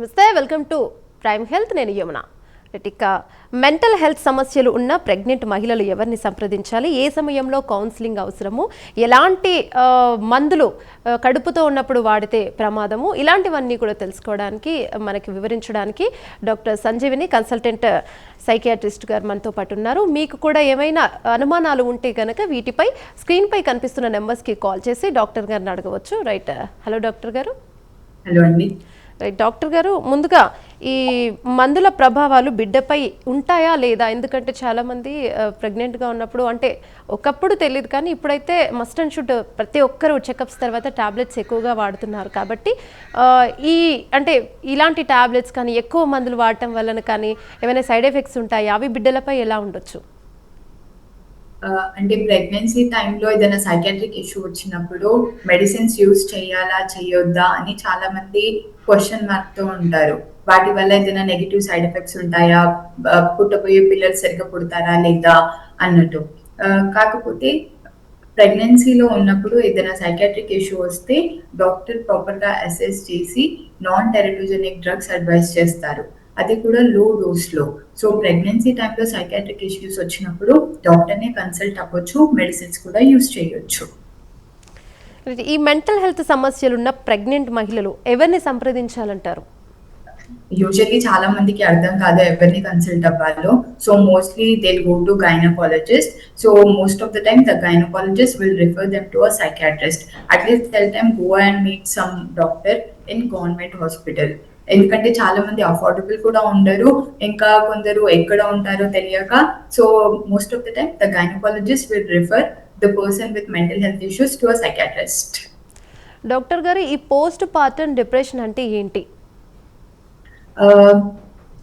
నమస్తే welcome to prime health. నేను యమున. ఇక మెంటల్ హెల్త్ సమస్యలు ఉన్న ప్రెగ్నెంట్ మహిళలు ఎవరిని సంప్రదించాలి? ఏ సమయంలో కౌన్సిలింగ్ అవసరము? ఎలాంటి మందులు కడుపుతో ఉన్నప్పుడు వాడితే ప్రమాదము? ఇలాంటివన్నీ కూడా తెలుసుకోవడానికి మనకి వివరించడానికి డాక్టర్ సంజీవిని కన్సల్టెంట్ సైకియాట్రిస్ట్ గారు మనతో పాటు ఉన్నారు. మీకు కూడా ఏమైనా అనుమానాలు ఉంటే కనుక వీటిపై స్క్రీన్పై కనిపిస్తున్న నెంబర్స్కి కాల్ చేసి డాక్టర్ గారిని అడగవచ్చు. రైట్ హలో డాక్టర్ గారు. హలో అండి. డాక్టర్ గారు ముందుగా ఈ మందుల ప్రభావాలు బిడ్డపై ఉంటాయా లేదా? ఎందుకంటే చాలామంది ప్రెగ్నెంట్గా ఉన్నప్పుడు అంటే ఒకప్పుడు తెలియదు కానీ ఇప్పుడైతే మస్ట్ అండ్ షుడ్ ప్రతి ఒక్కరు చెకప్స్ తర్వాత టాబ్లెట్స్ ఎక్కువగా వాడుతున్నారు కాబట్టి ఈ అంటే ఇలాంటి టాబ్లెట్స్ కానీ ఎక్కువ మందులు వాడటం వలన కానీ ఏమైనా సైడ్ ఎఫెక్ట్స్ ఉంటాయా? అవి బిడ్డలపై ఎలా ఉండొచ్చు? అంటే ప్రెగ్నెన్సీ టైంలో ఏదైనా సైకాట్రిక్ ఇష్యూ వచ్చినప్పుడు మెడిసిన్స్ యూజ్ చేయాలా చేయొద్దా అని చాలా మంది క్వశ్చన్ మార్క్తో ఉంటారు. వాటి వల్ల ఏదైనా నెగిటివ్ సైడ్ ఎఫెక్ట్స్ ఉంటాయా? పుట్టపోయే పుట్టబోయే పిల్లలు సరిగ్గా పుడతారా లేదా అన్నట్టు. కాకపోతే ప్రెగ్నెన్సీలో ఉన్నప్పుడు ఏదైనా సైకాట్రిక్ ఇష్యూ వస్తే డాక్టర్ ప్రాపర్గా అసెస్ చేసి నాన్ టెరటోజెనిక్ డ్రగ్స్ అడ్వైస్ చేస్తారు. అది కూడా లో డోస్లో. సో ప్రెగ్నెన్సీ టైంలో సైకాట్రిక్ ఇష్యూస్ వచ్చినప్పుడు డాక్టర్నే కన్సల్ట్ అవ్వచ్చు మెడిసిన్స్ కూడా యూస్ చేయొచ్చు. ఈ మెంటల్ హెల్త్ సమస్యలు ఉన్న ప్రెగ్నెంట్ మహిళలు ఎవరిని సంప్రదించాలంటారు? యూజువల్లీ చాలా మందికి అర్థం కాదు ఎవరిని కన్సల్ట్ అవ్వాలో. So mostly they go to gynaecologist so most of the time the gynaecologist will refer them to a psychiatrist at least tell time go and meet some doctor in government hospital ఎందుకంటే చాలా మంది affordable కూడా ఉండరు. ఇంకా కొందరు ఎక్కడ ఉంటారో తెలియక. So most of the time the gynaecologist will refer the person with mental health issues to a psychiatrist doctor గారు ఈ పోస్ట్ పార్టమ్ డిప్రెషన్ అంటే ఏంటి?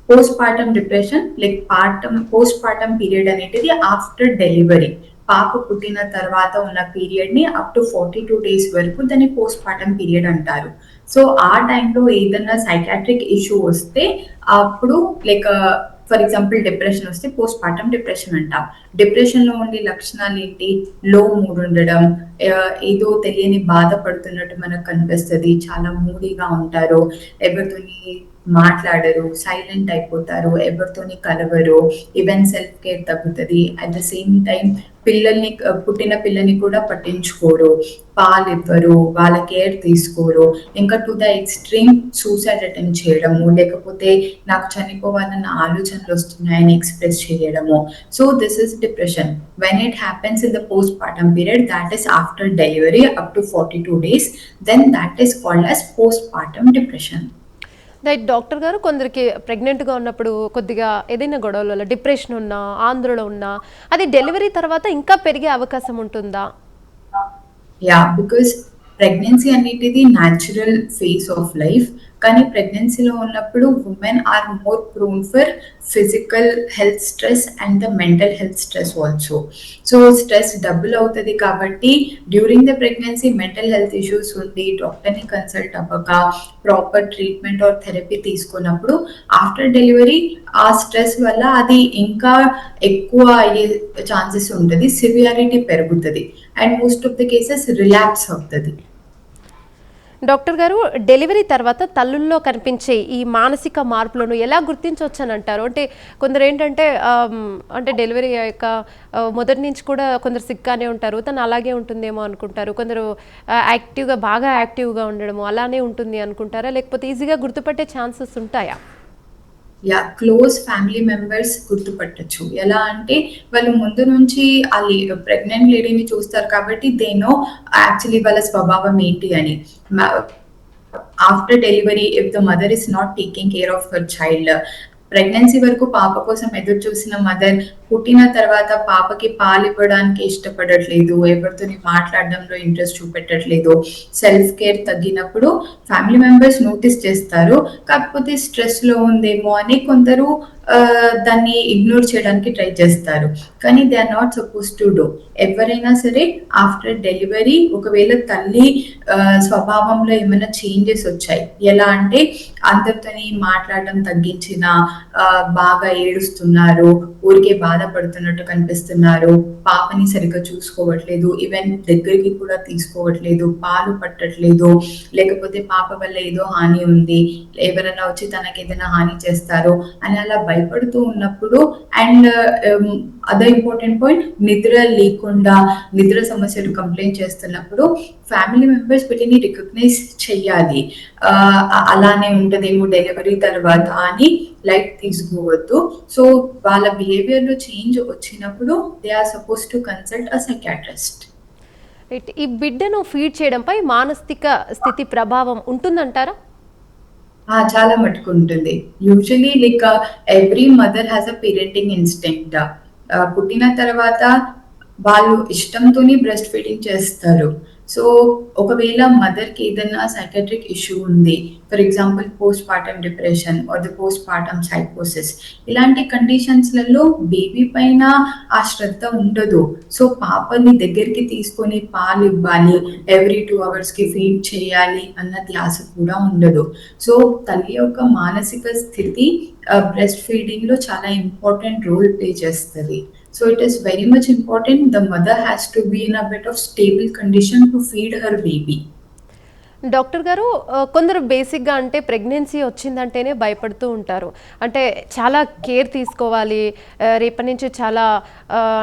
Post partum depression like partum post partum period అనేది ఆఫ్టర్ డెలివరీ పాప పుట్టిన తర్వాత ఉన్న పీరియడ్ని up to forty two days వరకు దాన్ని పోస్ట్ పార్టమ్ పీరియడ్ అంటారు. సో ఆ టైంలో ఏదైనా సైకాట్రిక్ ఇష్యూ వస్తే అప్పుడు లైక్ ఫర్ ఎగ్జాంపుల్ డిప్రెషన్ వస్తే పోస్ట్ పార్టమ్ డిప్రెషన్ అంటాం. డిప్రెషన్లో ఉండే లక్షణాలు ఏంటి? లో మూడ్ ఉండడం uh, ఏదో తెలియని బాధపడుతున్నట్టు మనకు కనిపిస్తుంది. చాలా మూడీగా ఉంటారు. ఎవరితోని మాట్లాడరు సైలెంట్ అయిపోతారు ఎవరితోని కలవరు ఈవెన్ సెల్ఫ్ కేర్ తగ్గుతుంది. అట్ ద సేమ్ టైం పిల్లల్ని పుట్టిన పిల్లని కూడా పట్టించుకోరు. పాలు ఇవ్వరు వాళ్ళ కేర్ తీసుకోరు. ఇంకా to the extreme suicide attempt చేయడము లేకపోతే నాకు చనిపోవాలన్న ఆలోచనలు వస్తున్నాయని ఎక్స్ప్రెస్ చేయడము. So this is depression when it happens in the post partum period that is after delivery up to forty two days then that is called as post partum depression right doctor గారు కొందరికి ప్రెగ్నెంట్గా ఉన్నప్పుడు కొద్దిగా ఏదైనా గొడవల వల్ల depression ఉన్నా ఆందోళన ఉన్నా అది డెలివరీ తర్వాత ఇంకా పెరిగే అవకాశం ఉంటుందా? యా బికాస్ ప్రెగ్నెన్సీ అనేది న్యాచురల్ ఫేస్ ఆఫ్ లైఫ్ కానీ ప్రెగ్నెన్సీలో ఉన్నప్పుడు women are more prone for physical health stress and the mental health stress also so stress double అవుతుంది కాబట్టి during the pregnancy mental health issues ఉండి డాక్టర్ని కన్సల్ట్ అవ్వక proper treatment or therapy తీసుకున్నప్పుడు after delivery ఆ స్ట్రెస్ వల్ల అది ఇంకా ఎక్కువ అయ్యే ఛాన్సెస్ ఉంటుంది సివియారిటీ పెరుగుతుంది. And most of the cases relax అవుతుంది. డాక్టర్ గారు డెలివరీ తర్వాత తల్లుల్లో కనిపించే ఈ మానసిక మార్పులను ఎలా గుర్తించవచ్చు అని అంటారు అంటే కొందరు ఏంటంటే అంటే డెలివరీ అయ్యాక మొదటి నుంచి కూడా కొందరు సిక్గానే ఉంటారు తను అలాగే ఉంటుందేమో అనుకుంటారు. కొందరు యాక్టివ్గా బాగా యాక్టివ్గా ఉండడము అలానే ఉంటుంది అనుకుంటారా? లేకపోతే ఈజీగా గుర్తుపట్టే ఛాన్సెస్ ఉంటాయా? యా క్లోజ్ ఫ్యామిలీ మెంబర్స్ గుర్తుపట్టచ్చు. ఎలా అంటే వాళ్ళు ముందు నుంచి ఆ ప్రెగ్నెంట్ లేడీని చూస్తారు కాబట్టి దేనో యాక్చువల్లీ వాళ్ళ స్వభావం ఏంటి అని. After delivery if the mother is not taking care of her child pregnancy వరకు పాప కోసం ఎదురు చూసిన మదర్ పుట్టిన తర్వాత పాపకి పాలు ఇవ్వడానికి ఇష్టపడట్లేదు ఎవరితోని మాట్లాడడంలో ఇంట్రెస్ట్ చూపెట్టట్లేదు. సెల్ఫ్ కేర్ తగ్గినప్పుడు ఫ్యామిలీ మెంబర్స్ నోటీస్ చేస్తారు. కాకపోతే స్ట్రెస్లో ఉందేమో అని కొందరు దాన్ని ఇగ్నోర్ చేయడానికి ట్రై చేస్తారు. కానీ they are not suppose to do ఎవరైనా సరే ఆఫ్టర్ డెలివరీ ఒకవేళ తల్లి స్వభావంలో ఏమైనా చేంజెస్ వచ్చాయి. ఎలా అంటే అందరితోని మాట్లాడడం తగ్గించిన బాగా ఏడుస్తున్నారు ఊరికే బాధపడుతున్నట్టు కనిపిస్తున్నారు. పాపని సరిగ్గా చూసుకోవట్లేదు. ఈవెన్ దగ్గరికి కూడా తీసుకోవట్లేదు. పాలు పట్టట్లేదు. లేకపోతే పాప వల్ల ఏదో హాని ఉంది. ఎవరైనా వచ్చి తనకి ఏదైనా హాని చేస్తారు అని అలా భయపడుతూ ఉన్నప్పుడు అండ్ అదర్ ఇంపార్టెంట్ పాయింట్ నిద్ర లేకుండా నిద్ర సమస్యలు కంప్లైంట్ చేస్తున్నప్పుడు ఫ్యామిలీ మెంబర్స్ వీటిని రికగ్నైజ్ చెయ్యాలి అలానే ఉంటదేమో డెలివరీ తర్వాత అని లైట్ తీసుకోవద్దు. సో వాళ్ళ బిహేవియర్ లో చేంజ్ వచ్చినప్పుడు they are suppose to consult a psychiatrist right ఈ బిడ్డను ఫీడ్ చేయడంపై మానసిక స్థితి ప్రభావం ఉంటుందంటారా? ఆ, చాలా మటుకు ఉంటుంది. Usually like every mother has a parenting instinct పుట్టిన తర్వాత వాళ్ళు ఇష్టంతోనే బ్రెస్ట్ ఫీడింగ్ చేస్తారు. సో ఒకవేళ మదర్కి ఏదైనా సైకాట్రిక్ ఇష్యూ ఉంది for example post partum depression or the post partum సైకోసిస్ ఇలాంటి కండిషన్స్లలో బేబీ పైన ఆ శ్రద్ధ ఉండదు. సో పాపని దగ్గరికి తీసుకొని పాలు ఇవ్వాలి ఎవ్రీ టూ అవర్స్కి ఫీడ్ చేయాలి అన్న ధ్యాస కూడా ఉండదు. సో తల్లి యొక్క మానసిక స్థితి బ్రెస్ట్ ఫీడింగ్లో చాలా ఇంపార్టెంట్ రోల్ ప్లే చేస్తుంది. So it is very much important the mother has to be in a bit of stable condition to feed her baby. Doctor గారు కొందరు బేసిక్గా అంటే ప్రెగ్నెన్సీ వచ్చిందంటేనే భయపడుతూ ఉంటారు. అంటే చాలా కేర్ తీసుకోవాలి రేపటి నుంచి చాలా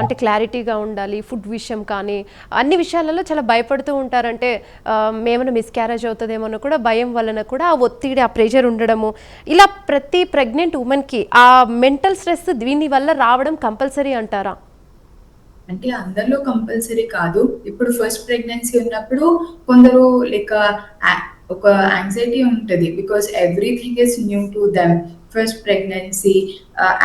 అంటే క్లారిటీగా ఉండాలి ఫుడ్ విషయం కానీ అన్ని విషయాలలో చాలా భయపడుతూ ఉంటారంటే ఆ, ఏమైనా మిస్క్యారేజ్ అవుతుందేమో కూడా భయం వలన కూడా ఆ ఒత్తిడి ఆ ప్రెషర్ ఉండడము. ఇలా ప్రతి ప్రెగ్నెంట్ ఉమెన్కి ఆ మెంటల్ స్ట్రెస్ దీని వల్ల రావడం కంపల్సరీ అంటారా? అంటే అందరిలో కంపల్సరీ కాదు. ఇప్పుడు ఫస్ట్ ప్రెగ్నెన్సీ ఉన్నప్పుడు కొందరు లైక్ ఒక యాంగ్జైటీ ఉంటుంది because everything is new to them first pregnancy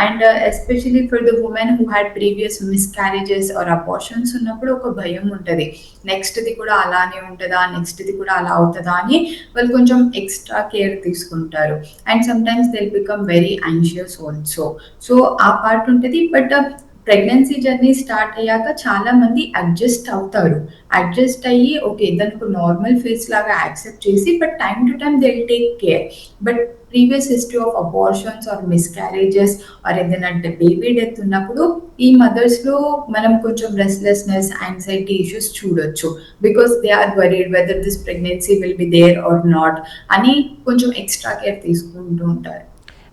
and especially for the women who had previous miscarriages or abortions ఉన్నప్పుడు ఒక భయం ఉంటుంది. నెక్స్ట్ది కూడా అలానే ఉంటుందా? నెక్స్ట్ది కూడా అలా అవుతుందా అని వాళ్ళు కొంచెం ఎక్స్ట్రా కేర్ తీసుకుంటారు. And sometimes they'll become very anxious also so ఆ పార్ట్ ఉంటుంది. బట్ ప్రెగ్నెన్సీ జర్నీ స్టార్ట్ అయ్యాక చాలా మంది అడ్జస్ట్ అవుతారు. అడ్జస్ట్ అయ్యి ఓకే దానికి నార్మల్ ఫేస్ లాగా యాక్సెప్ట్ చేసి but time to time they take care. But previous history of abortions or miscarriages or ఏదైనా బేబీ డెత్ ఉన్నప్పుడు ఈ మదర్స్లో మనం కొంచెం రెస్ట్లెస్నెస్ యాంగ్జైటీ ఇష్యూస్ చూడొచ్చు. Because they are worried whether this pregnancy will be there or not అని కొంచెం extra care తీసుకుంటూ ఉంటారు.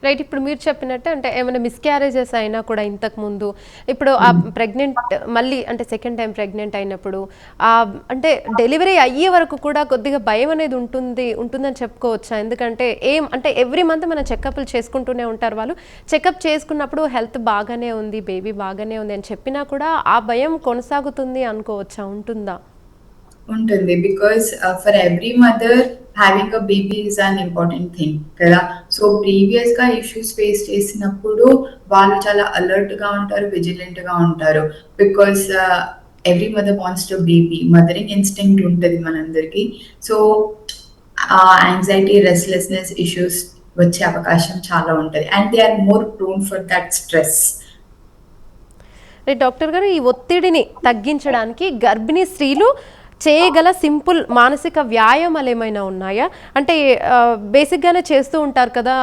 రైట్ ఇప్పుడు మీరు చెప్పినట్టు అంటే ఏమైనా మిస్క్యారేజెస్ అయినా కూడా ఇంతకు ముందు ఇప్పుడు ఆ ప్రెగ్నెంట్ మళ్ళీ అంటే సెకండ్ టైం ప్రెగ్నెంట్ అయినప్పుడు ఆ అంటే డెలివరీ అయ్యే వరకు కూడా కొద్దిగా భయం అనేది ఉంటుంది ఉంటుందని చెప్పుకోవచ్చా? ఎందుకంటే ఏం అంటే ఎవ్రీ మంత్ మనం చెకప్లు చేసుకుంటూనే ఉంటారు వాళ్ళు. చెకప్ చేసుకున్నప్పుడు హెల్త్ బాగానే ఉంది బేబీ బాగానే ఉంది అని చెప్పినా కూడా ఆ భయం కొనసాగుతుంది అనుకోవచ్చా? ఉంటుందా? ఉంటుంది. Because for every mother having a baby is an important thing కదా? సో ప్రీవియస్గా ఇష్యూస్ ఫేస్ చేసినప్పుడు వాళ్ళు చాలా అలర్ట్గా ఉంటారు విజిలెంట్గా ఉంటారు. Because every mother wants to baby mothering instinct ఉంటుంది మనందరికి. సో యాంగ్జైటీ రెస్ట్లెస్నెస్ ఇష్యూస్ వచ్చే అవకాశం చాలా ఉంటుంది. And they are more prone for that stress doctor గారు ఈ ఒత్తిడిని తగ్గించడానికి గర్భిణీ స్త్రీలు చేయగల సింపుల్ మానసిక వ్యాయామాలు ఏమైనా ఉన్నాయా? అంటే బేసిక్గానే చేస్తూ ఉంటారు కదా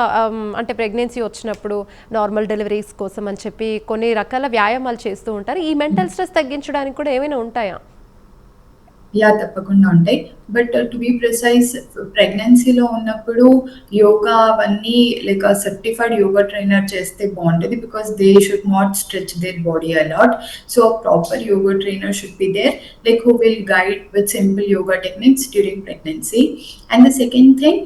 అంటే ప్రెగ్నెన్సీ వచ్చినప్పుడు నార్మల్ డెలివరీస్ కోసం అని చెప్పి కొన్ని రకాల వ్యాయామాలు చేస్తూ ఉంటారు. ఈ మెంటల్ స్ట్రెస్ తగ్గించడానికి కూడా ఏమైనా ఉంటాయా? యా తప్పకుండా ఉంటాయి. బట్ టు బి ప్రిసైజ్ ప్రెగ్నెన్సీలో ఉన్నప్పుడు యోగా అవన్నీ లైక్ సర్టిఫైడ్ యోగా ట్రైనర్ చేస్తే బాగుంటుంది because they should not stretch their body a lot so proper yoga trainer should be there like who will guide with simple yoga techniques during pregnancy and the second thing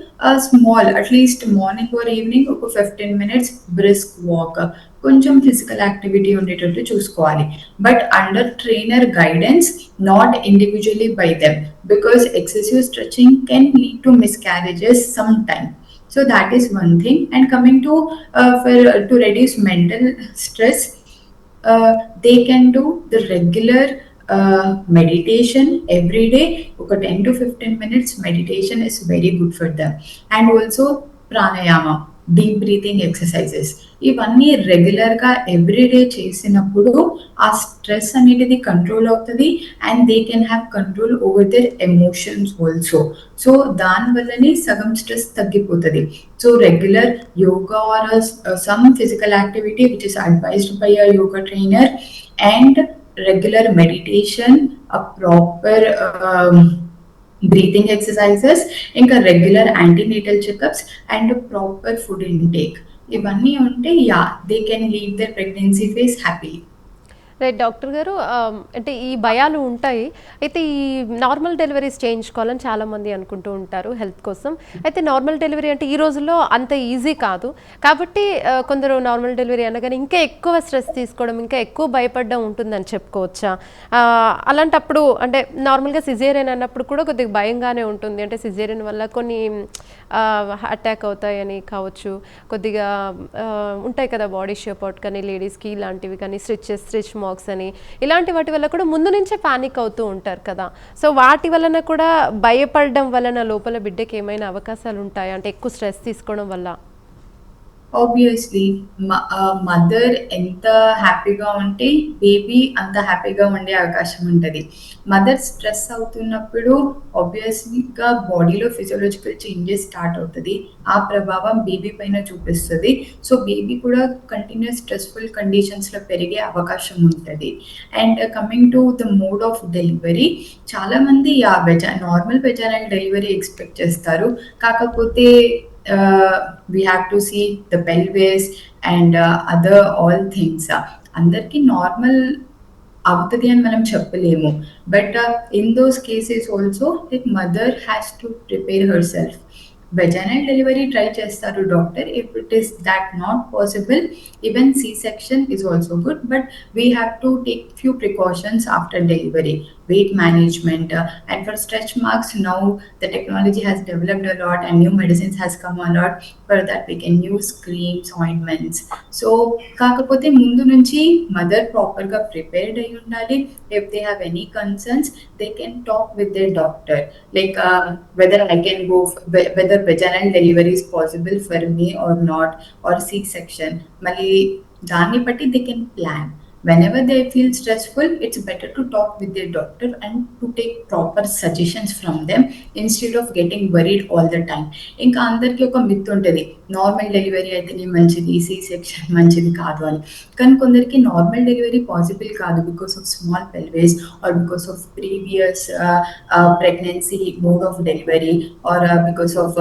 small at least morning or evening ఒక fifteen minutes brisk walk కొంచెం physical activity ఉండేటట్టు చూసుకోవాలి but under trainer guidance not individually by them because excessive stretching can lead to miscarriages some time so that is one thing and coming to uh, for to reduce mental stress uh, they can do the regular uh, meditation every day okay 10 to 15 minutes meditation is very good for them and also pranayama deep breathing exercises ఇవన్నీ రెగ్యులర్గా everyday చేసినప్పుడు ఆ stress అనేది control అవుతుంది and they can have control over their emotions also so దానివల్లనే సగం stress తగ్గిపోతుంది. So regular yoga or some physical activity which is advised by a yoga trainer and regular meditation a proper breathing exercises ఇంకా regular antenatal checkups and proper food intake ఇవన్నీ ఉంటే yeah they can leave their pregnancy phase happy right doctor గారు um, అంటే ఈ భయాలు ఉంటాయి. అయితే ఈ నార్మల్ డెలివరీస్ చేయించుకోవాలని చాలా మంది అనుకుంటూ ఉంటారు హెల్త్ కోసం. అయితే నార్మల్ డెలివరీ అంటే ఈ రోజుల్లో అంత ఈజీ కాదు. కాబట్టి కొందరు నార్మల్ డెలివరీ అనగానే ఇంకా ఎక్కువ స్ట్రెస్ తీసుకోవడం ఇంకా ఎక్కువ భయపడడం ఉంటుందని చెప్పుకోవచ్చా? అలాంటప్పుడు అంటే నార్మల్గా సిజేరియన్ అన్నప్పుడు కూడా కొద్దిగా భయంగానే ఉంటుంది. అంటే సిజేరియన్ వల్ల కొన్ని అటాక్ అవుతాయని కావచ్చు. కొద్దిగా ఉంటాయి కదా బాడీ షేప్ అవుట్ కానీ లేడీస్కి ఇలాంటివి కానీ స్ట్రిచెస్ స్ట్రిచ్ స్మోక్స్ అని. ఇలాంటి వాటి వల్ల కూడా ముందు నుంచే పానిక్ అవుతూ ఉంటారు కదా. సో వాటి వలన కూడా భయపడడం వలన లోపల బిడ్డకి ఏమైనా అవకాశాలు ఉంటాయా? అంటే ఎక్కువ స్ట్రెస్ తీసుకోవడం వల్ల? ఆబ్వియస్లీ మదర్ uh, ఎంత హ్యాపీగా ఉంటే బేబీ అంత హ్యాపీగా ఉండే అవకాశం ఉంటుంది. మదర్ స్ట్రెస్ అవుతున్నప్పుడు ఆబ్వియస్లీగా బాడీలో ఫిజియోలజికల్ చేంజెస్ స్టార్ట్ అవుతుంది. ఆ ప్రభావం బేబీ పైన చూపిస్తుంది. సో బేబీ కూడా కంటిన్యూస్ స్ట్రెస్ఫుల్ కండిషన్స్లో పెరిగే అవకాశం ఉంటుంది. And coming to the mode of delivery చాలామంది ఆ వెజ నార్మల్ వెజానల్ డెలివరీ ఎక్స్పెక్ట్ చేస్తారు. కాకపోతే uh, we have to see the pelvis and uh, other all things. అందరికీ నార్మల్ అవుతుంది అని మనం చెప్పలేము. But in those cases also like mother has to prepare herself vaginal delivery try చేస్తారు doctor if it is that not possible even C section is also good but we have to take few precautions after delivery weight management uh, and for stretch marks now the technology has developed a lot and new medicines has come a lot for that we can use creams ointments so కాకపోతే ముందు నుంచి mother proper గా prepared అయి ఉండాలి if they have any concerns they can talk with their doctor like whether I can go whether vaginal delivery is possible for me or not or C section మళ్ళీ దాన్ని బట్టి they can plan whenever they feel stressful it's better to talk with their doctor and to take proper suggestions from them instead of getting worried all the time ఇంకా అందరికీ ఒక myth ఉంటుంది normal delivery అయితేనే మంచిది C section మంచిది కాదు అని కానీ కొందరికి నార్మల్ డెలివరీ పాసిబుల్ కాదు because of small pelvis or because of previous pregnancy mode of delivery or because of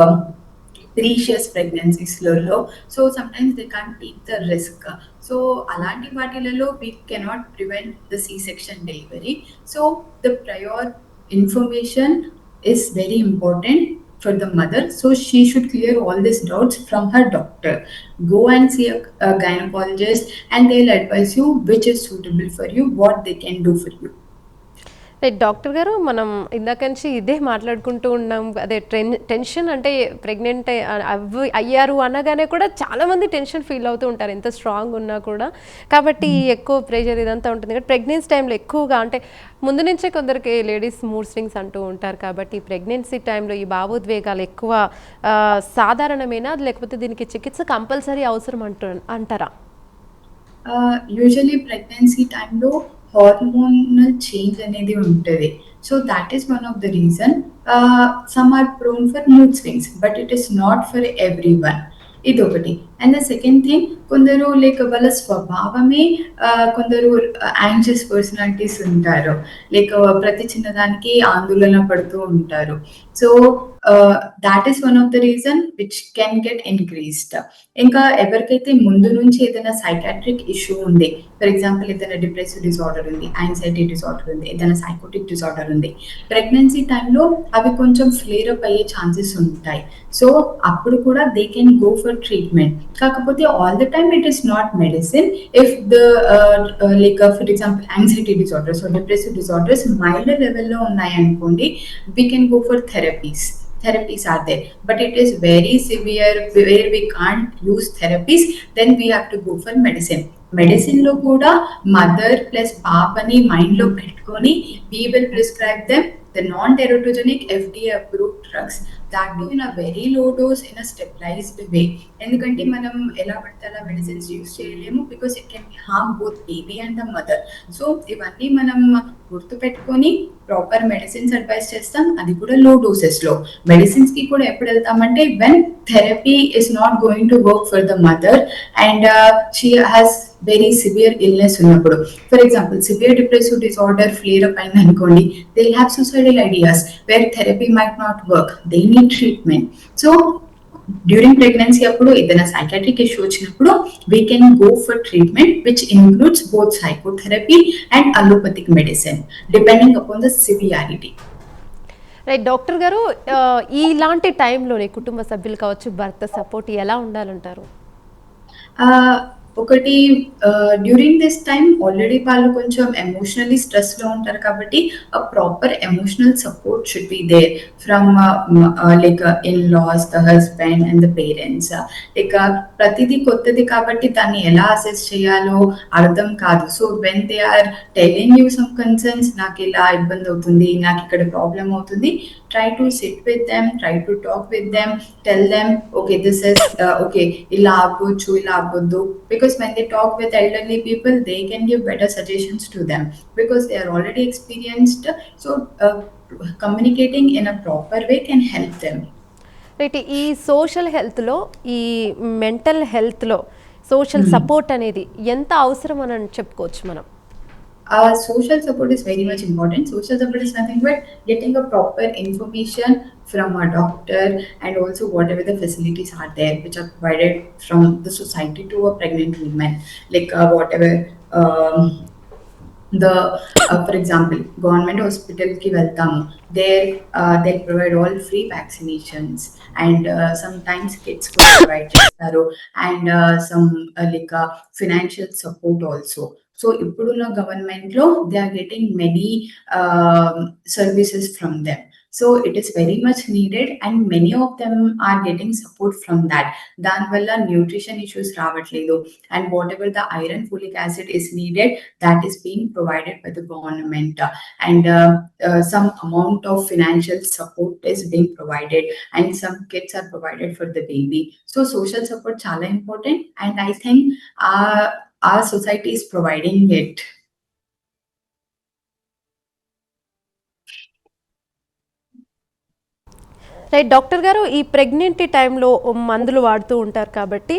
precious ప్రెగ్నెన్సీస్లలో so sometimes they can take the risk so అలాంటి వాటిలలో we cannot prevent the C section delivery so the prior information is very important for the mother so she should clear all these doubts from her doctor go and see a, a gynecologist and they'll advise you which is suitable for you what they can do for you Right doctor గారు మనం ఇందాక నుంచి ఇదే మాట్లాడుకుంటూ ఉన్నాం. అదే ten tension అంటే pregnant అవ్వి అయ్యారు అనగానే కూడా చాలా మంది టెన్షన్ ఫీల్ అవుతూ ఉంటారు. ఎంత స్ట్రాంగ్ ఉన్నా కూడా. కాబట్టి ఎక్కువ ప్రెషర్ ఇదంతా ఉంటుంది. కాబట్టి ప్రెగ్నెన్సీ టైంలో ఎక్కువగా అంటే ముందు నుంచే కొందరికి లేడీస్ మూడ్ స్వింగ్స్ అంటూ ఉంటారు కాబట్టి ప్రెగ్నెన్సీ టైంలో ఈ భావోద్వేగాలు ఎక్కువ సాధారణమేనా? లేకపోతే దీనికి చికిత్స కంపల్సరీ అవసరం అంటూ అంటారా? యూజువలీ ప్రెగ్నెన్సీ టైంలో హార్మోనల్ చేంజ్ అనేది ఉంటుంది. So that is one of the reason some are prone for mood swings but it is not for every one ఇది ఒకటి అండ్ ద సెకండ్ థింగ్ కొందరు లైక్ వాళ్ళ స్వభావమే uh, కొందరు uh, యాంగ్జియస్ పర్సనాలిటీస్ ఉంటారు. Like ప్రతి చిన్నదానికి ఆందోళన పడుతూ ఉంటారు. So that is one of the reason which can get increased ఇంకా ఎవరికైతే ముందు నుంచి ఏదైనా సైకాట్రిక్ ఇష్యూ ఉంది ఫర్ ఎగ్జాంపుల్ ఏదైనా డిప్రెసివ్ డిసార్డర్ ఉంది యాంగ్జైటీ డిసార్డర్ ఉంది ఏదైనా సైకోటిక్ డిసార్డర్ ఉంది ప్రెగ్నెన్సీ టైంలో అవి కొంచెం ఫ్లేర్ అప్ అయ్యే ఛాన్సెస్ ఉంటాయి. సో అప్పుడు కూడా they can go for treatment కాకపోతే all the time it is not medicine if the like for example anxiety disorders depressive disorders mild లెవెల్లో ఉన్నాయనుకోండి we can go for therapies therapies are there but it is very severe where we can't use therapies then we have to go for medicine medicine లో కూడా mother plus పాపని mind లో పెట్టుకొని we will prescribe them the non teratogenic FDA approved drugs that to in a very low dose in a stabilized way ఎందుకంటే మనం ఎలా పడితే అలా మెడిసిన్స్ యూస్ చేయలేము because it can harm both baby and the mother so ఇవన్నీ మనం గుర్తు పెట్టుకొని ప్రాపర్ మెడిసిన్స్ అడ్వైస్ చేస్తాం. అది కూడా లో డోసెస్లో. మెడిసిన్స్కి కూడా ఎప్పుడు వెళ్తామంటే when therapy is not going to work for the mother and she has very severe illness ఉన్నప్పుడు. For example severe depressive disorder flare up అయింది అనుకోండి they have suicidal ideas where therapy might not work they need treatment so during pregnancy అప్పుడు ఏదైనా psychiatric issue వచ్చినప్పుడు we can go for treatment which includes both psychotherapy and allopathic medicine depending upon the severity right doctor గారు ఇలాంటి టైంలోనే కుటుంబ సభ్యులు కావచ్చు భర్త సపోర్ట్ ఎలా ఉండాలంటారు? ఒకటి డ్యూరింగ్ దిస్ టైం ఆల్రెడీ వాళ్ళు కొంచెం ఎమోషనలీ స్ట్రెస్లో ఉంటారు కాబట్టి a proper emotional support should be there from like in laws the husband and the parents like ప్రతిదీ కొత్తది కాబట్టి దాన్ని ఎలా అసెస్ చేయాలో అర్థం కాదు. So when they are telling you some concerns నాకు ఇలా ఇబ్బంది అవుతుంది నాకు ఇక్కడ ప్రాబ్లం అవుతుంది try to sit with them try to talk with them tell them okay this is okay ఇలా అవ్వచ్చు ఇలా అవ్వద్దు. Because when they talk with elderly people they can give better suggestions to them because they are already experienced so communicating in a proper way can help them right ఈ social హెల్త్లో ఈ mental హెల్త్లో social support అనేది ఎంత అవసరం అని చెప్పుకోవచ్చు మనం? uh, social support is very much important. Social support is nothing but getting a proper information from a doctor and also whatever the facilities are there which are provided from the society to a pregnant woman, like uh, whatever. Um, the uh, for example government hospital ki welcome there uh, they provide all free vaccinations and uh, sometimes kids provide and uh, some uh, like uh, financial support also so ఇప్పుడున్న గవర్నమెంట్లో they are getting many services from them so it is very much needed and many of them are getting support from that దానివల్ల nutrition issues రావట్లేదు and whatever the iron folic acid is needed that is being provided by the government uh, and uh, uh, some amount of financial support is being provided and some kits are provided for the baby so social support chala important and i think our society is providing it. Right doctor గారు ఈ ప్రెగ్నెంటీ టైంలో మందులు వాడుతూ ఉంటారు కాబట్టి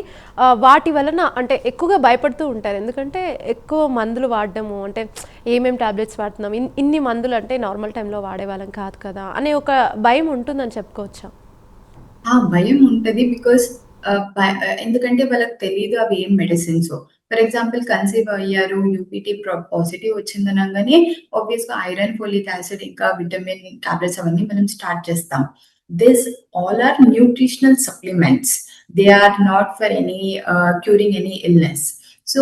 వాటి వలన అంటే ఎక్కువగా భయపడుతూ ఉంటారు. ఎందుకంటే ఎక్కువ మందులు వాడడము అంటే ఏమేమి టాబ్లెట్స్ వాడుతున్నాం ఇన్- ఇన్ని మందులు అంటే నార్మల్ టైంలో వాడేవాళ్ళం కాదు కదా అనే ఒక భయం ఉంటుందని చెప్పుకోవచ్చా? ఆ భయం ఉంటది బికాస్ ఎందుకంటే వాళ్ళకి తెలియదు అవి ఏం మెడిసిన్స్ ఫర్ ఎగ్జాంపుల్ కన్సీవ్ అయ్యారు యూపీటీ పాజిటివ్ వచ్చిందనగానే ఆబ్వియస్గా ఐరన్ ఫోలిక్ యాసిడ్ ఇంకా విటమిన్ టాబ్లెట్స్ అవన్నీ మనం స్టార్ట్ చేస్తాం. This all are nutritional supplements they are not for any curing any illness so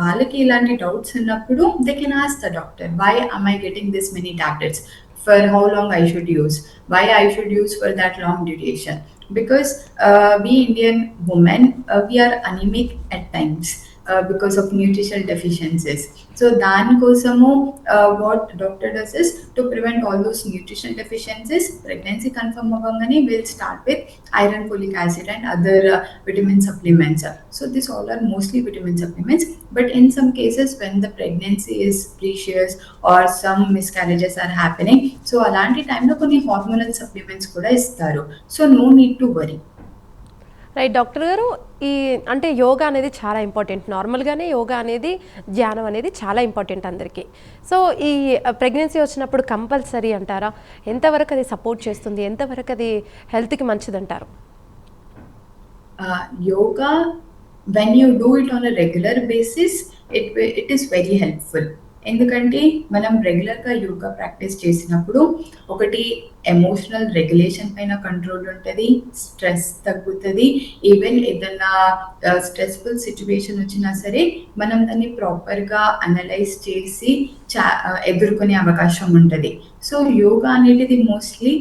వాళ్ళకి ఇలాంటి డౌట్స్ ఉన్నప్పుడు they can ask the doctor why am I getting this many tablets for how long I should use, why I should use for that long duration. Because uh, we Indian women, uh, we are anemic at times uh, because of nutritional deficiencies. So దాని కోసము what doctor does is to prevent all those nutrition deficiencies pregnancy confirm అవ్వగానే will start with iron folic acid and other vitamin supplements so this all are mostly vitamin supplements but in some cases when the pregnancy is precious or some miscarriages are happening so అలాంటి టైంలో కొన్ని hormonal supplements కూడా ఇస్తారు. So no need to worry right doctor గారు ఈ అంటే యోగా అనేది చాలా ఇంపార్టెంట్. నార్మల్గానే యోగా అనేది ధ్యానం అనేది చాలా ఇంపార్టెంట్ అందరికీ. సో ఈ ప్రెగ్నెన్సీ వచ్చినప్పుడు కంపల్సరీ అంటారా? ఎంతవరకు అది సపోర్ట్ చేస్తుంది? ఎంతవరకు అది హెల్త్కి మంచిది అంటారు yoga yoga when you do it regular basis it it it very helpful ఎందుకంటే మనం రెగ్యులర్గా యోగా ప్రాక్టీస్ చేసినప్పుడు ఒకటి ఎమోషనల్ రెగ్యులేషన్ పైన కంట్రోల్ ఉంటుంది స్ట్రెస్ తగ్గుతుంది. ఈవెన్ ఏదైనా స్ట్రెస్ఫుల్ సిచ్యువేషన్ వచ్చినా సరే మనం దాన్ని ప్రాపర్గా అనలైజ్ చేసి చా ఎదుర్కొనే అవకాశం ఉంటుంది. సో యోగా అనేది mostly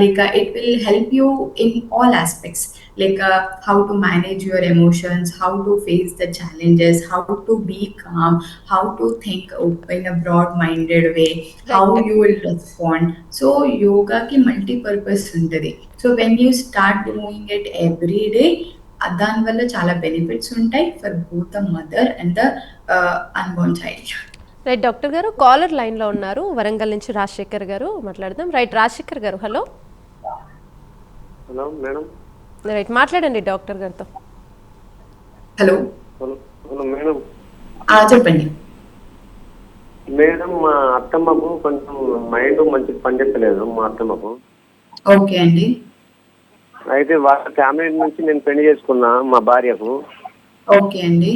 like it will help you in all aspects like uh, how to manage your emotions how to face the challenges how to be calm how to think in a broad minded way how you will respond so yoga ki multi-purpose ఉంటుంది so when you start doing it every day దానివల్ల చాలా benefits ఉంటాయి for both the mother and the unborn child right doctor గారు caller లైన్లో ఉన్నారు వరంగల్ నుంచి రాజశేఖర్ గారు మాట్లాడదాం right Rajasekhar garu hello hello madam right మాట్లాడండి డాక్టర్ గారితో. హలో. Hello hello madam. చెప్పండి. మేడం మా అత్తమ్మకు కొంచెం మైండ్ మంచి పనిచేస్తలేదు మా అత్తమ్మకు. ఓకే అండి. అయితే వాళ్ళ ఫ్యామిలీ నుంచి నేను పెళ్ళి చేసుకున్నా మా భార్యకు. ఓకే అండి.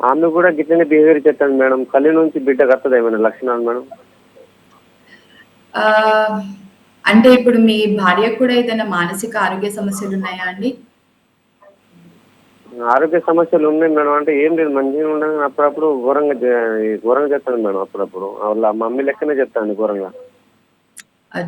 ఆమె కూడా గిట్లనే బిహేవియర్ చేస్తాను మేడం. తల్లి నుంచి బిడ్డ కత్తది ఏమైనా లక్షణాలు మేడం? ఆ, అంటే ఇప్పుడు మీ భార్య కూడా ఏదైనా మానసిక ఆరోగ్య సమస్యలు ఉన్నాయా అండి? ఆరోగ్య సమస్యలు ఉన్నాయి మేడం. అంటే ఏం లేదు. మంచిగా ఉండదు అప్పుడప్పుడు ఘోరంగా ఘోరంగా చేస్తాను మేడం అప్పుడప్పుడు. వాళ్ళ మమ్మీ లెక్కనే చెప్తాను ఘోరంగా.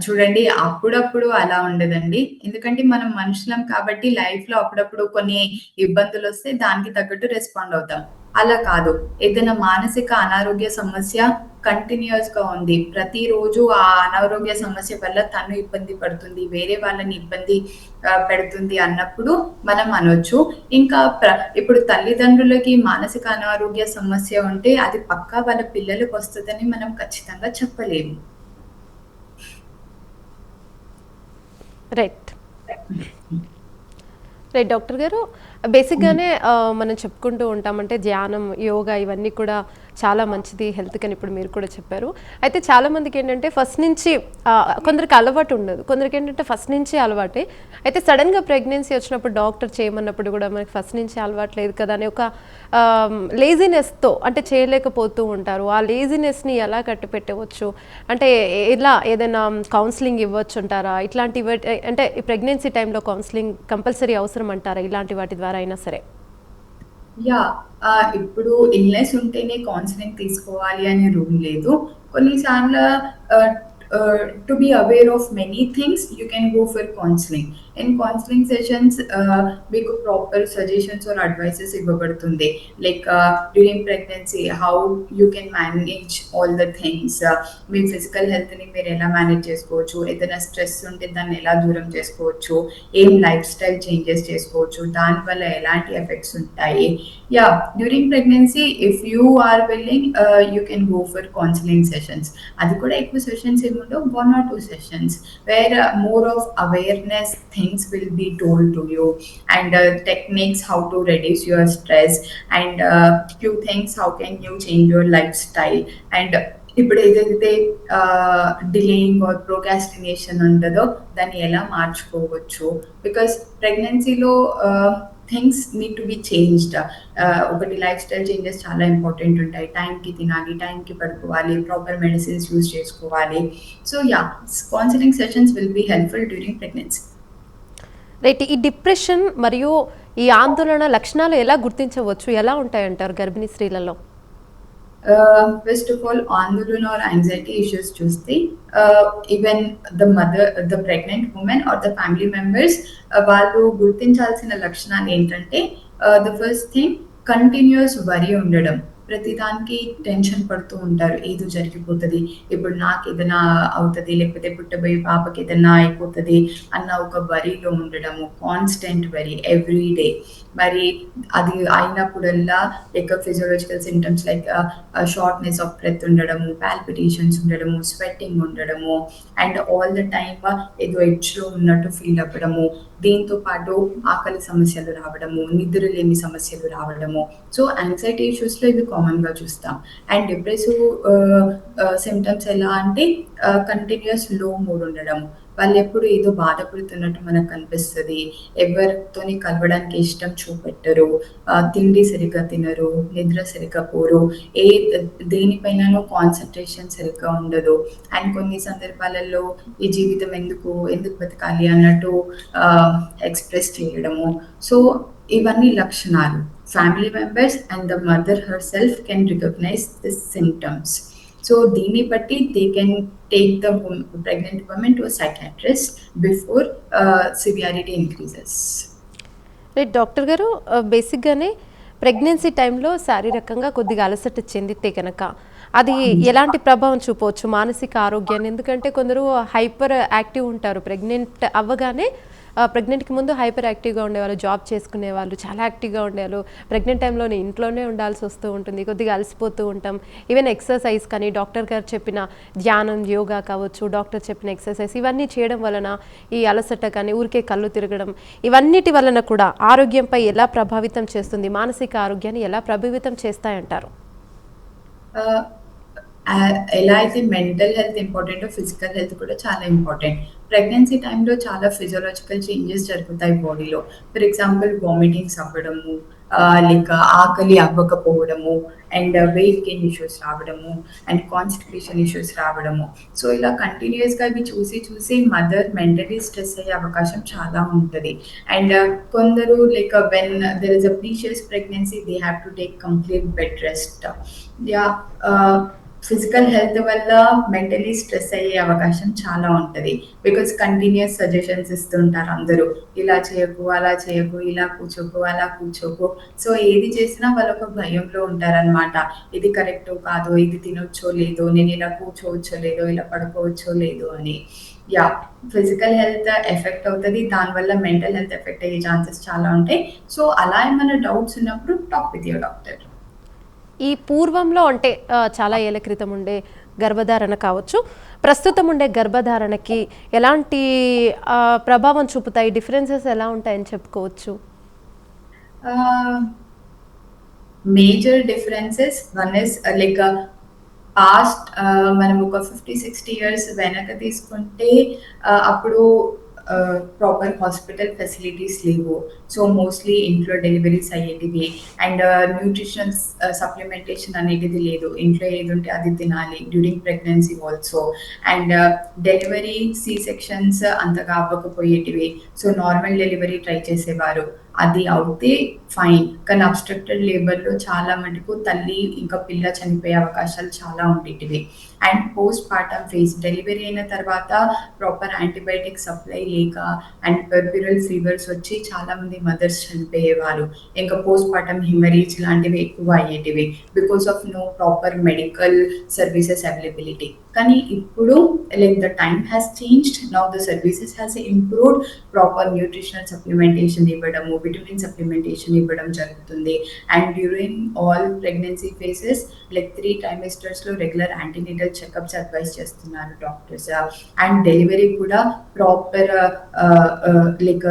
చూడండి. అప్పుడప్పుడు అలా ఉండదండి. ఎందుకంటే మనం మనుషులం కాబట్టి లైఫ్లో అప్పుడప్పుడు కొన్ని ఇబ్బందులు వస్తే దానికి తగ్గట్టు రెస్పాండ్ అవుతాం. అలా కాదు. ఏదైనా మానసిక అనారోగ్య సమస్య కంటిన్యూస్గా ఉంది. ప్రతిరోజు ఆ అనారోగ్య సమస్య వల్ల తను ఇబ్బంది పడుతుంది వేరే వాళ్ళని ఇబ్బంది పెడుతుంది అన్నప్పుడు మనం అనొచ్చు. ఇంకా ప్ర ఇప్పుడు తల్లిదండ్రులకి మానసిక అనారోగ్య సమస్య ఉంటే అది పక్కా వాళ్ళ పిల్లలకు వస్తుందని మనం ఖచ్చితంగా చెప్పలేము. రైట్. రైట్ డాక్టర్ గారు బేసిక్గానే uh, మనం చెప్పుకుంటూ ఉంటామంటే ధ్యానం యోగా ఇవన్నీ కూడా చాలా మంచిది హెల్త్ అని ఇప్పుడు మీరు కూడా చెప్పారు. అయితే చాలా మందికి ఏంటంటే ఫస్ట్ నుంచి కొందరికి అలవాటు ఉండదు. కొందరికి ఏంటంటే ఫస్ట్ నుంచి అలవాటే. అయితే సడన్గా ప్రెగ్నెన్సీ వచ్చినప్పుడు డాక్టర్ చేయమన్నప్పుడు కూడా మనకి ఫస్ట్ నుంచి అలవాటు లేదు కదా అని ఒక లేజినెస్తో అంటే చేయలేకపోతూ ఉంటారు. ఆ లేజినెస్ని ఎలా కట్టిపెట్టవచ్చు? అంటే ఎలా ఏదైనా కౌన్సిలింగ్ ఇవ్వచ్చు అంటారా? ఇట్లాంటి అంటే ప్రెగ్నెన్సీ టైంలో కౌన్సిలింగ్ కంపల్సరీ అవసరం అంటారా? ఇలాంటి వాటి ద్వారా? అయినా సరే. యా ఇప్పుడు ఇల్నెస్ ఉంటేనే కౌన్సిలింగ్ తీసుకోవాలి అనే రూల్ లేదు. కొన్నిసార్లు to be aware of many things you can go for counselling in counselling sessions మీకు ప్రాపర్ సజెషన్స్ ఆర్ అడ్వైసెస్ ఇవ్వబడుతుంది. Like during pregnancy how you can manage all the things me physical హెల్త్ని మీరు ఎలా manage చేసుకోవచ్చు? ఏదైనా stress ఉంటే దాన్ని ఎలా దూరం చేసుకోవచ్చు? ఏం లైఫ్ స్టైల్ చేంజెస్ చేసుకోవచ్చు దానివల్ల ఎలాంటి ఎఫెక్ట్స్ ఉంటాయి? Yeah during pregnancy if you are willing you can go for counselling sessions అది కూడా ఎక్కువ సెషన్స్ ఏముండవు? One or two sessions where more of awareness thing things will be told to you and techniques how to reduce your stress and few things how can you change your life style and ఇప్పుడు ఏదైతే delaying are procrastination ఉంటుందో దాన్ని ఎలా మార్చుకోవచ్చు? Because ప్రెగ్నెన్సీలో things need to be changed ఒకటి life style changes చాలా important ఉంటాయి. టైంకి తినాలి టైంకి పడుకోవాలి ప్రాపర్ మెడిసిన్స్ యూజ్ చేసుకోవాలి. So yeah counselling sessions will be helpful during pregnancy right ఈ డిప్రెషన్ మరియు ఈ ఆందోళన లక్షణాలు ఎలా గుర్తించవచ్చు? ఎలా ఉంటాయంటారు గర్భిణీ స్త్రీలలో? ఫస్ట్ ఆఫ్ ఆల్ ఆందోళన ఆర్ యాంగ్జైటీ ఇష్యూస్ చూస్తే even the mother the pregnant women or the family members వాళ్ళు గుర్తించాల్సిన లక్షణాలు ఏంటంటే ద ఫస్ట్ థింగ్ కంటిన్యూస్ వరి ఉండడం. ప్రతిదానికి టెన్షన్ పడుతూ ఉంటారు. ఏదో జరిగిపోతుంది. ఇప్పుడు నాకు ఏదైనా అవుతుంది లేకపోతే పుట్టబోయే పాపకి ఏదైనా అయిపోతుంది అన్న ఒక వరిలో ఉండడము కాన్స్టెంట్ వరి ఎవ్రీ డే మరి అది అయినప్పుడల్లా like physiological symptoms like shortness of breath ఉండడము పాల్పిటేషన్స్ ఉండడము స్వెట్టింగ్ ఉండడము అండ్ ఆల్ ద టైమ్ ఏదో ఎడ్జ్లో ఉన్నట్టు ఫీల్ అవ్వడము దీంతో పాటు ఆకలి సమస్యలు రావడము నిద్ర లేని సమస్యలు రావడము. సో యాంగ్జైటీ ఇష్యూస్లో ఇవి కామన్గా చూస్తాం. అండ్ డిప్రెసివ్ సిమ్టమ్స్ ఎలా అంటే కంటిన్యూస్లో మూడ్ ఉండడం వాళ్ళు ఎప్పుడు ఏదో బాధపడుతున్నట్టు మనకు కనిపిస్తుంది. ఎవరితోని కలవడానికి ఇష్టం చూపెట్టరు. తిండి సరిగ్గా తినరు నిద్ర సరిగ్గా పోరు. ఏ దేనిపైన కాన్సన్ట్రేషన్ సరిగ్గా ఉండదు. అండ్ కొన్ని సందర్భాలలో ఈ జీవితం ఎందుకు ఎందుకు బతకాలి అన్నట్టు ఎక్స్ప్రెస్ చేయడము. సో ఇవన్నీ లక్షణాలు. Family members and the mother herself can recognise this symptoms so దీన్ని బట్టి they can take the pregnant women to psychiatrist before severity increases right doctor గారు బేసిక్గానే ప్రెగ్నెన్సీ టైంలో శారీరకంగా కొద్దిగా అలసట చెందితే కనుక అది ఎలాంటి ప్రభావం చూపవచ్చు? మానసిక ఆరోగ్యాన్ని ఎందుకంటే కొందరు హైపర్ యాక్టివ్ ఉంటారు. ప్రెగ్నెంట్ అవ్వగానే ప్రెగ్నెంట్కి ముందు హైపర్ యాక్టివ్గా ఉండేవాళ్ళు జాబ్ చేసుకునేవాళ్ళు చాలా యాక్టివ్గా ఉండేవాళ్ళు. ప్రెగ్నెంట్ టైంలోనే ఇంట్లోనే ఉండాల్సి వస్తూ ఉంటుంది కొద్దిగా అలసిపోతూ ఉంటాం. ఈవెన్ ఎక్సర్సైజ్ కానీ డాక్టర్ గారు చెప్పిన ధ్యానం యోగా కావచ్చు డాక్టర్ చెప్పిన ఎక్సర్సైజ్ ఇవన్నీ చేయడం వలన ఈ అలసట కానీ ఊరికే కళ్ళు తిరగడం ఇవన్నిటి వలన కూడా ఆరోగ్యంపై ఎలా ప్రభావితం చేస్తుంది మానసిక ఆరోగ్యాన్ని ఎలా ప్రభావితం చేస్తాయంటారు? ఎలా అయితే mental health important physical health కూడా చాలా ఇంపార్టెంట్. ప్రెగ్నెన్సీ టైంలో చాలా ఫిజియోలాజికల్ చేంజెస్ జరుగుతాయి బాడీలో ఫర్ ఎగ్జాంపుల్ వామిటింగ్స్ అవ్వడము లైక్ ఆకలి అవ్వకపోవడము అండ్ వెయిట్ గెయిన్ ఇష్యూస్ రావడము అండ్ కాన్స్టిపేషన్ ఇష్యూస్ రావడము. సో ఇలా కంటిన్యూస్గా ఇవి చూసి చూసి మదర్ మెంటలీ స్ట్రెస్ అయ్యే అవకాశం చాలా ఉంటుంది. అండ్ uh, కొందరు like when there is a precious pregnancy they have to take complete bed rest yeah physical health వల్ల మెంటలీ స్ట్రెస్ అయ్యే అవకాశం చాలా ఉంటుంది. బికాస్ కంటిన్యూస్ సజెషన్స్ ఇస్తుంటారు అందరూ. ఇలా చేయకు అలా చేయకు ఇలా కూర్చోకు అలా కూర్చోకు. సో ఏది చేసినా వాళ్ళు ఒక భయంలో ఉంటారనమాట ఇది కరెక్టో కాదో ఇది తినొచ్చో లేదో నేను ఇలా కూర్చోవచ్చో లేదో ఇలా పడుకోవచ్చో లేదో అని. యా ఫిజికల్ హెల్త్ ఎఫెక్ట్ అవుతుంది. దానివల్ల మెంటల్ హెల్త్ ఎఫెక్ట్ అయ్యే ఛాన్సెస్ చాలా ఉంటాయి. సో అలా ఏమైనా డౌట్స్ ఉన్నప్పుడు టాక్ విత్ యువర్ డాక్టర్ ఈ పూర్వంలో అంటే చాలా ఏళ్ళ క్రితం ఉండే గర్భధారణ కావచ్చు. ప్రస్తుతం ఉండే గర్భధారణకి ఎలాంటి ప్రభావం చూపుతాయి? డిఫరెన్సెస్ ఎలా ఉంటాయని చెప్పుకోవచ్చు? Major differences. One is like past మనం ఒక ఫిఫ్టీ సిక్స్టీ ఇయర్స్ వెనక తీసుకుంటే అప్పుడు ప్రాపర్ హాస్పిటల్ ఫెసిలిటీస్ లేవు. సో మోస్ట్లీ ఇంట్లో డెలివరీస్ అయ్యేటివి. అండ్ న్యూట్రిషన్ సప్లిమెంటేషన్ అనేటిది లేదు. ఇంట్లో ఏది ఉంటే అది తినాలి during pregnancy also and delivery C sections అంతగా అవ్వకపోయేటివి. సో నార్మల్ డెలివరీ ట్రై చేసేవారు. అది అవుతే ఫైన్. కానీ అబ్స్ట్రక్టెడ్ లేబర్లో చాలా మటుకు తల్లి ఇంకా పిల్ల చనిపోయే అవకాశాలు చాలా ఉండేటివి. And post partum phase delivery అయిన తర్వాత ప్రాపర్ యాంటీబయాటిక్ సప్లై లేక అండ్ పెర్పిరల్ ఫీవర్స్ వచ్చి చాలామంది మదర్స్ చనిపోయేవారు. ఇంకా పోస్ట్ పార్టమ్ హిమరేజ్ లాంటివి ఎక్కువ అయ్యేటివి. Because of no proper medical services availability. కానీ ఇప్పుడు like the time has changed now the services has improved proper nutritional supplementation ఇవ్వడము విటమిన్ సప్లిమెంటేషన్ ఇవ్వడం జరుగుతుంది. And during all pregnancy phases like three ట్రైమిస్టర్స్లో regular antenatal checkups advice చేస్తున్నారు doctors and delivery కూడా proper like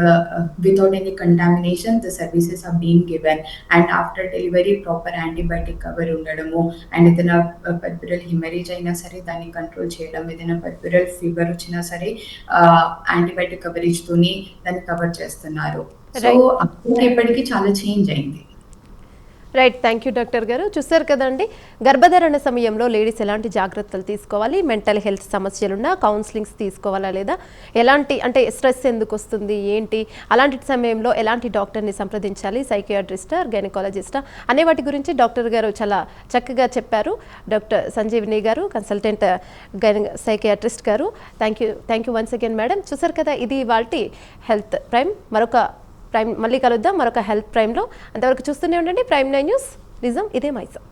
without any contamination the services are being given and after delivery proper antibiotic cover ఉండడము. And ఏదైనా puerperal haemorrhage అయినా సరే దాన్ని control చేయడం? ఏదైనా పెర్పిరల్ fever వచ్చినా సరే యాంటీబయాటిక్ కవరేజ్ తోని దాన్ని కవర్ చేస్తున్నారు. సో. అప్పటికి ఇప్పటికి చాలా చేంజ్ అయింది. రైట్ థ్యాంక్ యూ డాక్టర్ గారు. చూసారు కదండి గర్భధారణ సమయంలో లేడీస్ ఎలాంటి జాగ్రత్తలు తీసుకోవాలి మెంటల్ హెల్త్ సమస్యలున్నా కౌన్సిలింగ్స్ తీసుకోవాలా లేదా ఎలాంటి అంటే స్ట్రెస్ ఎందుకు వస్తుంది ఏంటి అలాంటి సమయంలో ఎలాంటి డాక్టర్ని సంప్రదించాలి సైకియాట్రిస్టా గైనకాలజిస్టా అనే వాటి గురించి డాక్టర్ గారు చాలా చక్కగా చెప్పారు. డాక్టర్ సంజీవిని గారు కన్సల్టెంట్ గైన సైకియాట్రిస్ట్ గారు. Thank you thank you once again madam చూసారు కదా ఇది వాళ్ళ హెల్త్ ప్రైమ్. మరొక ప్రైమ్ మళ్ళీ కలుద్దాం మరొక హెల్త్ ప్రైమ్లో. అంతవరకు చూస్తూనే ఉండండి. ప్రైమ్ నైన్ న్యూస్ నిజం ఇదే మైసం